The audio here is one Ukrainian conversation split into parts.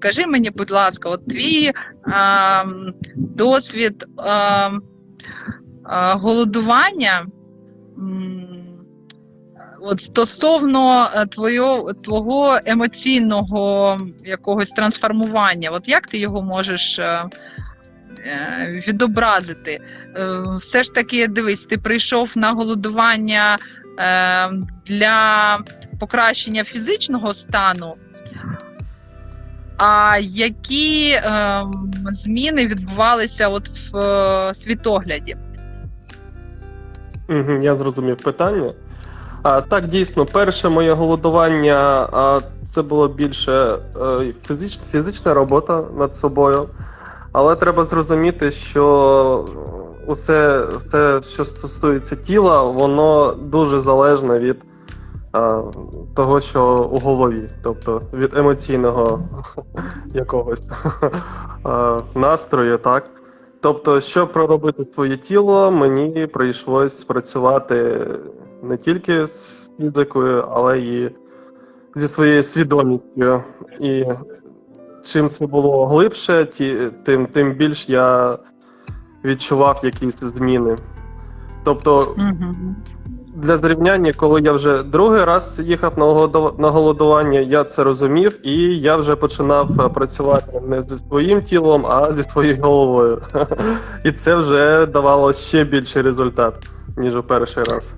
Кажи мені, будь ласка, от твій ем, досвід ем, е, голодування. От стосовно е, твого, твого емоційного якогось трансформування, от як ти його можеш е, відобразити? Все ж таки, дивись, ти прийшов на голодування е, для покращення фізичного стану. А які е, зміни відбувалися от в е, світогляді? Я зрозумів питання. А, так, дійсно, перше моє голодування а, це було більше е, фізич, фізична робота над собою. Але треба зрозуміти, що усе, все, що стосується тіла, воно дуже залежне від а, того, що у голові, тобто від емоційного якогось а, настрою, так. Тобто, щоб проробити своє тіло, мені прийшлось працювати не тільки з фізикою, але і зі своєю свідомістю. І чим це було глибше, тим, тим більш я відчував якісь зміни. Тобто, Угу. Для зрівняння, коли я вже другий раз їхав на голодування, я це розумів, і я вже починав е, працювати не зі своїм тілом, а зі своєю головою. І це вже давало ще більший результат, ніж у перший раз.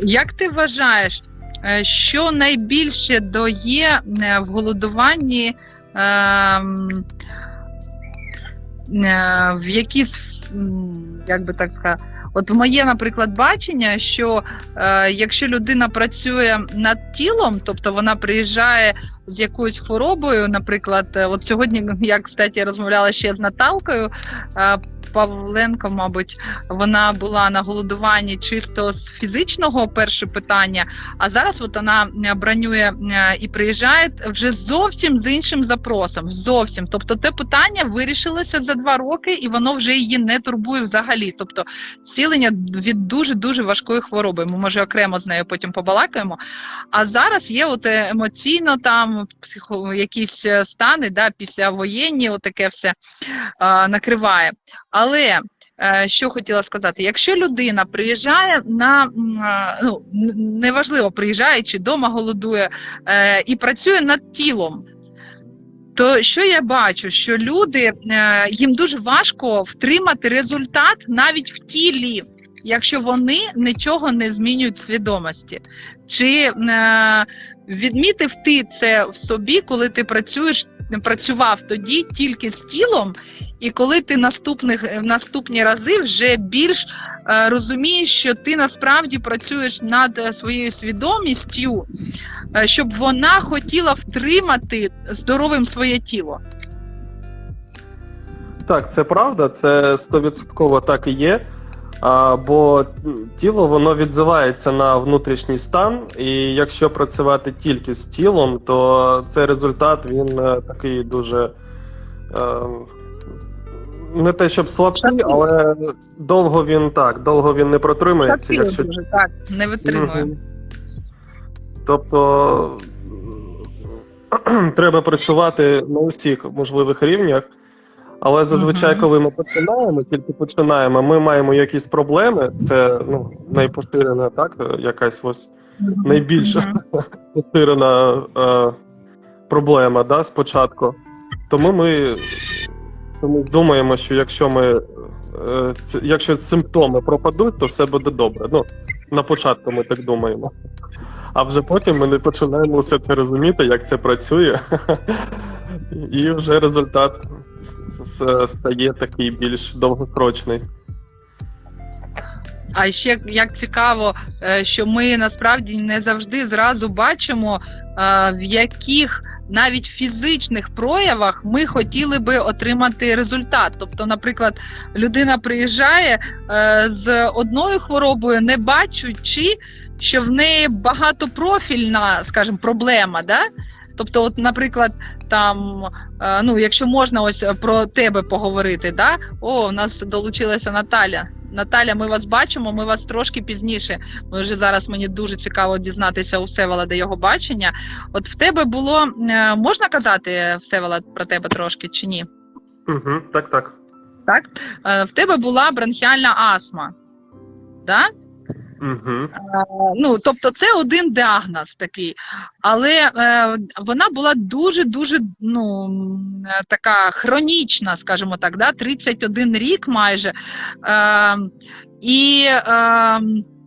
Як ти вважаєш, е, що найбільше дає е, в голодуванні ем, в якісь, як би так сказати, от моє, наприклад, бачення, що е, якщо людина працює над тілом, тобто вона приїжджає з якоюсь хворобою, наприклад, е, от сьогодні я, кстати, розмовляла ще з Наталкою е, Павленко, мабуть, вона була на голодуванні чисто з фізичного перше питання, а зараз от вона е, бронює е, і приїжджає вже зовсім з іншим запросом. Зовсім. Тобто, те питання вирішилося за два роки, і воно вже її не турбує взагалі. Тобто, зцілення від дуже дуже важкої хвороби. Ми може окремо з нею потім побалакаємо. А зараз є от емоційно там психо, якісь е, стани, да, післявоєнні, отаке все е, накриває. Але е, що хотіла сказати, якщо людина приїжджає на е, ну неважливо, приїжджає чи вдома голодує е, і працює над тілом. То що я бачу, що люди їм дуже важко втримати результат навіть в тілі, якщо вони нічого не змінюють в свідомості. Чи відмітив ти це в собі, коли ти працюєш, працював тоді тільки з тілом, і коли ти наступних наступні рази вже більш е, розумієш, що ти насправді працюєш над е, своєю свідомістю, е, щоб вона хотіла втримати здоровим своє тіло. Так, це правда, це стовідсотково так і є. А, бо тіло воно відзивається на внутрішній стан, і якщо працювати тільки з тілом, то цей результат він е, такий дуже е, не те, щоб слабкий, але довго він так, довго він не протримається. Шаткий Якщо дуже, так, не витримує. Мгм. Тобто треба працювати на усіх можливих рівнях. Але зазвичай, Мгм. коли ми починаємо, тільки починаємо, ми маємо якісь проблеми. Це ну, найпоширена, так, якась ось найбільша Мгм. поширена е, проблема да, спочатку. Тому ми, тому думаємо, що якщо ми е, якщо симптоми пропадуть, то все буде добре. Ну, на початку ми так думаємо. А вже потім ми не починаємо все це розуміти, як це працює. І вже результат стає такий більш довгосрочний. А ще як цікаво, е, що ми насправді не завжди зразу бачимо, е, в яких навіть в фізичних проявах ми хотіли би отримати результат. Тобто, наприклад, людина приїжджає е, з одною хворобою, не бачучи, що в неї багатопрофільна, скажімо, проблема. Да? Тобто, от, наприклад, там, е, ну, якщо можна ось про тебе поговорити, да? О, у нас долучилася Наталя. Наталя, ми вас бачимо, ми вас трошки пізніше. Ми вже зараз мені дуже цікаво дізнатися у Всеволода його бачення. От в тебе було е, можна казати Всеволод про тебе трошки чи ні? Угу, так, так. Так? Е, В тебе була бронхіальна астма. Да? Угу. Ну, тобто, це один діагноз такий, але е, вона була дуже дуже ну е, така хронічна, скажімо так, да? 31 рік майже. Е, і е, е, в-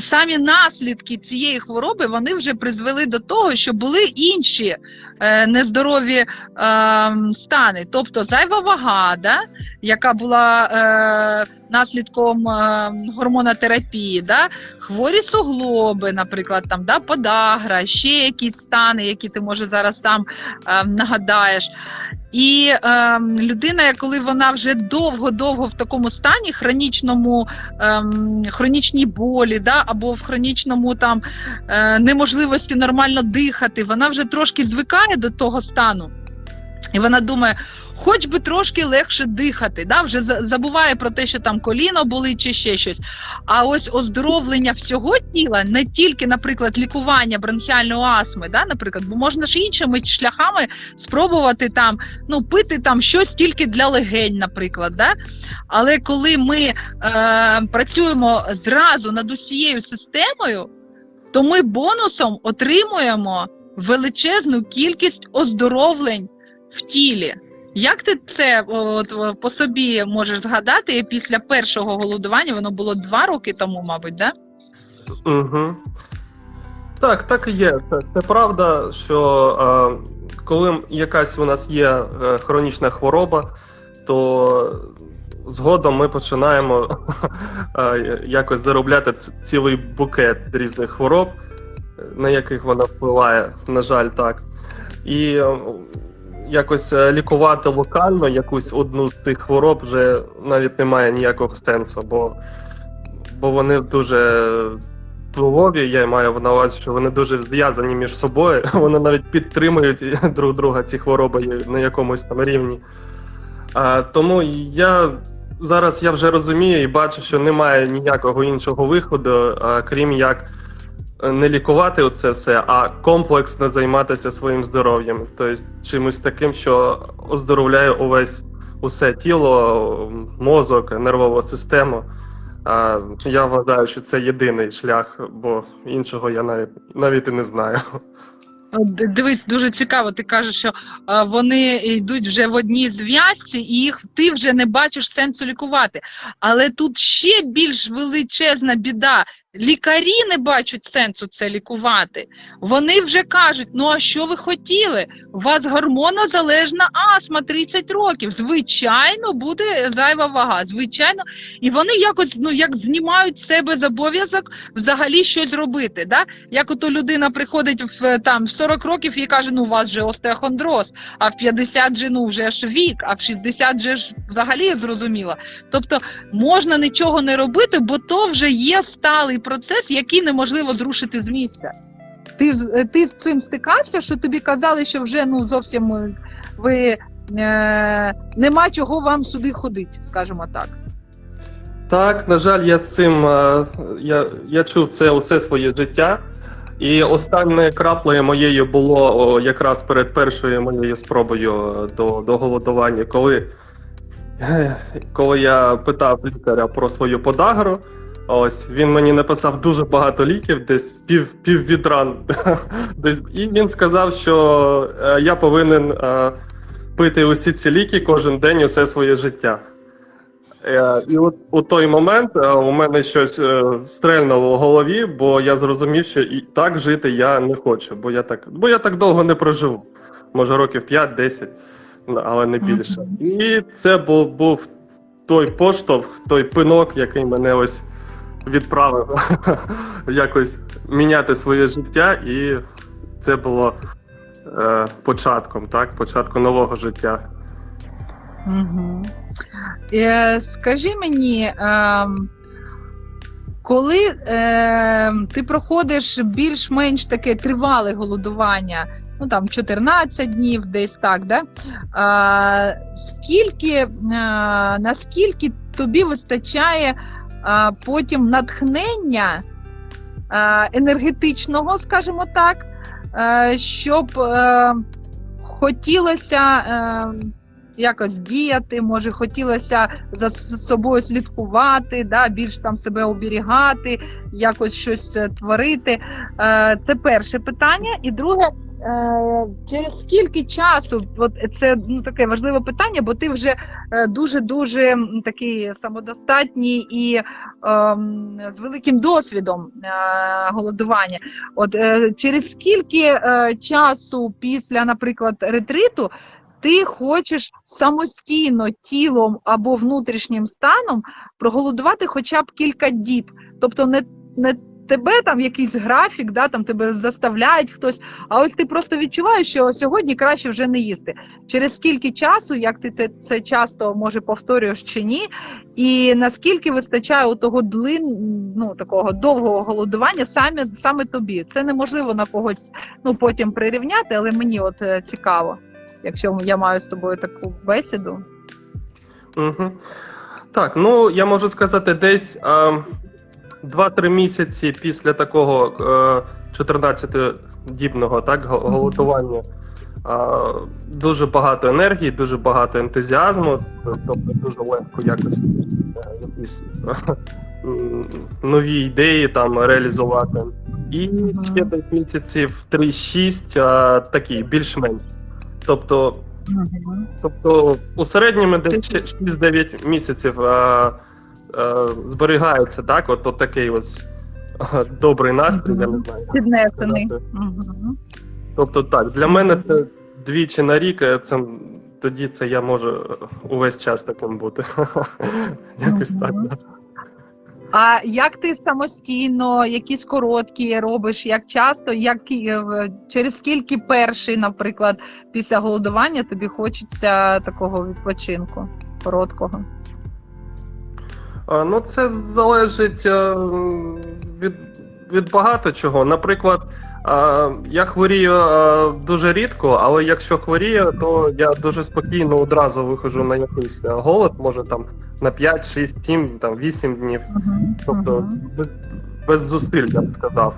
самі наслідки цієї хвороби вони вже призвели до того, що були інші е, нездорові е, стани, тобто зайва вага, да? яка була е, наслідком гормонотерапії, да? хворі суглоби, наприклад, там, да? подагра, ще якісь стани, які ти може зараз сам нагадаєш. І е, людина, коли вона вже довго-довго в такому стані, хронічному, е, хронічній болі, да, або в хронічному там е, неможливості нормально дихати, вона вже трошки звикає до того стану. І вона думає, хоч би трошки легше дихати, да? вже забуває про те, що там коліно болить чи ще щось. А ось оздоровлення всього тіла, не тільки, наприклад, лікування бронхіальної астми, да, наприклад, бо можна ж іншими шляхами спробувати там, ну, пити там щось тільки для легень, наприклад. Да? Але коли ми е, працюємо зразу над усією системою, то ми бонусом отримуємо величезну кількість оздоровлень в тілі. Як ти це от, по собі можеш згадати після першого голодування? Воно було два роки тому, мабуть, да? Угу. Так, так і є. Це, це правда, що е, коли якась у нас є е, хронічна хвороба, то згодом ми починаємо е, якось заробляти цілий букет різних хвороб, на яких вона впливає, на жаль, так. І якось е, лікувати локально якусь одну з цих хвороб вже навіть немає ніякого сенсу, бо, бо вони дуже впливові, я маю на увазі, що вони дуже зв'язані між собою. Вони навіть підтримують друг друга ці хвороби на якомусь там рівні. А, тому я зараз я вже розумію і бачу, що немає ніякого іншого виходу, а, крім як не лікувати оце все, а комплексно займатися своїм здоров'ям. Тобто чимось таким, що оздоровляє увесь усе тіло, мозок, нервову систему. А, я вважаю, що це єдиний шлях, бо іншого я навіть навіть і не знаю. Дивись, дуже цікаво. Ти кажеш, що вони йдуть вже в одній зв'язці, і їх ти вже не бачиш сенсу лікувати. Але тут ще більш величезна біда. Лікарі не бачать сенсу це лікувати. Вони вже кажуть: ну а що ви хотіли? У вас гормонозалежна астма 30 років. Звичайно, буде зайва вага. Звичайно, і вони якось ну як знімають з себе зобов'язок взагалі щось робити. Да? Як ото людина приходить в там в 40 років і каже: ну у вас же остеохондроз, а в 50 же ну вже ж вік, а в 60 же ж взагалі зрозуміло. Тобто можна нічого не робити, бо то вже є сталий процес, який неможливо зрушити з місця. Ти з е, ти з цим стикався, що тобі казали, що вже ну зовсім е, ви е, нема чого вам сюди ходити, скажімо так. Так, на жаль, я з цим е, я, я чув це усе своє життя. І останньою краплею моєю було о, якраз перед першою моєю спробою до, до голодування, коли, коли я питав лікаря про свою подагру. Ось він мені написав дуже багато ліків, десь пів, пів відран. Десь, і він сказав, що е, я повинен е, пити усі ці ліки кожен день усе своє життя. Е, І от у той момент у мене щось стрельнуло в голові, бо я зрозумів, що і так жити я не хочу, бо я так, бо я так довго не проживу. Може, років 5-10, ну, але не більше. І це був, був той поштовх, той пинок, який мене ось відправив якось міняти своє життя, і це було е, початком, так, початком нового життя. Угу. Е, скажи мені, ем, коли е, ти проходиш більш-менш таке тривале голодування, ну там 14 днів, десь так, да? а, скільки, е, наскільки тобі вистачає потім натхнення енергетичного, скажімо так, е, щоб е, хотілося е, якось діяти, може хотілося за собою слідкувати, да, більш там себе оберігати, якось щось творити. Це перше питання. І друге, через скільки часу, от це ну таке важливе питання, бо ти вже дуже дуже такий самодостатній і ем, з великим досвідом е, голодування. От е, через скільки е, часу після, наприклад, ретриту ти хочеш самостійно тілом або внутрішнім станом проголодувати хоча б кілька діб, тобто не, не тебе там якийсь графік, да, там тебе заставляють хтось, а ось ти просто відчуваєш, що сьогодні краще вже не їсти. Через скільки часу, як ти це часто може повторюєш чи ні, і наскільки вистачає у того длин, ну такого довгого голодування саме саме тобі? Це неможливо на когось ну потім прирівняти, але мені от е, цікаво, якщо я маю з тобою таку бесіду. Угу. Так, ну я можу сказати, десь е, 2-3 місяці після такого е, 14-дібного так, го- голодування. е, Дуже багато енергії, дуже багато ентузіазму, тобто дуже легко якось е, якісь е, нові ідеї там реалізувати. І ще десь місяців 3-6 е, такі, більш-менш. Тобто Тобто у середньому десь ще 6-9 місяців е, е, зберігається так, от, от такий ось е, добрий настрій, я не знаю. Піднесений. сказати. Мгм. Тобто так, для мене це двічі на рік, е, це, тоді це я можу увесь час таким бути. Якось так. Да. А як ти самостійно, якісь короткі робиш, як часто, як е, через скільки перший, наприклад, після голодування тобі хочеться такого відпочинку короткого? А, Ну, це залежить е, від, від багато чого. Наприклад, е, я хворію е, дуже рідко, але якщо хворію, то я дуже спокійно одразу виходжу на якийсь е, голод, може там на 5, 6, 7, там 8 днів. Тобто без, зусиль, я б сказав.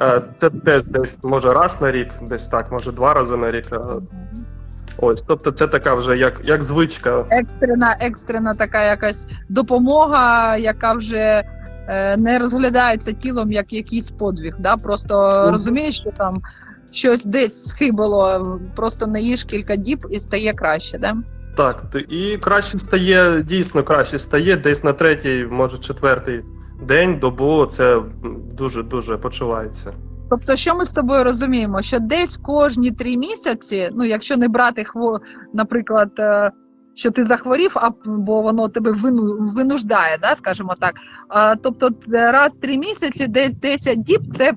Е, Це теж десь може раз на рік, десь так, може два рази на рік. Ось, тобто це така вже як, як звичка. Екстрена, екстрена така якась допомога, яка вже е, не розглядається тілом як якийсь подвиг. Да? Просто Мгм. розумієш, що там щось десь схибило, просто не їж кілька діб і стає краще. Да? Так, і краще стає, дійсно краще стає десь на третій, може четвертий день, добу це дуже-дуже почувається. Тобто, що ми з тобою розуміємо? Що десь кожні три місяці, ну якщо не брати хво, наприклад, е, що ти захворів, а бо воно тебе вину, винуждає, да, скажімо так. Тобто, е, раз в три місяці, десь 10 діб, це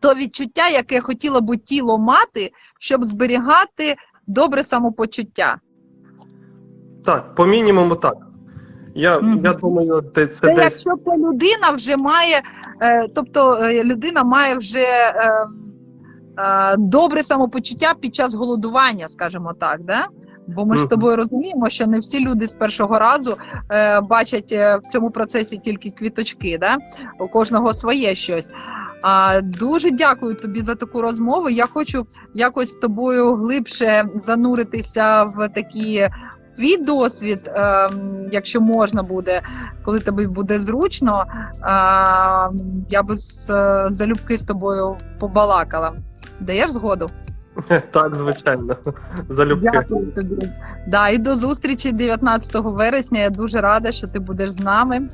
то відчуття, яке хотіло би тіло мати, щоб зберігати добре самопочуття. Так, по мінімуму так. Я, Мгм. я думаю, це Це десь. якщо ця людина вже має, е, тобто е, людина має вже е, е, добре самопочуття під час голодування, скажімо так, да? Бо ми ж з тобою розуміємо, що не всі люди з першого разу е, бачать е, в цьому процесі тільки квіточки, да? у кожного своє щось. А, дуже дякую тобі за таку розмову. Я хочу якось з тобою глибше зануритися в такі твій досвід, ем, якщо можна буде, коли тобі буде зручно. Я би з залюбки з тобою побалакала. Даєш згоду? Так, звичайно. Залюбки. Дякую тобі. Да, і до зустрічі 19 вересня. Я дуже рада, що ти будеш з нами.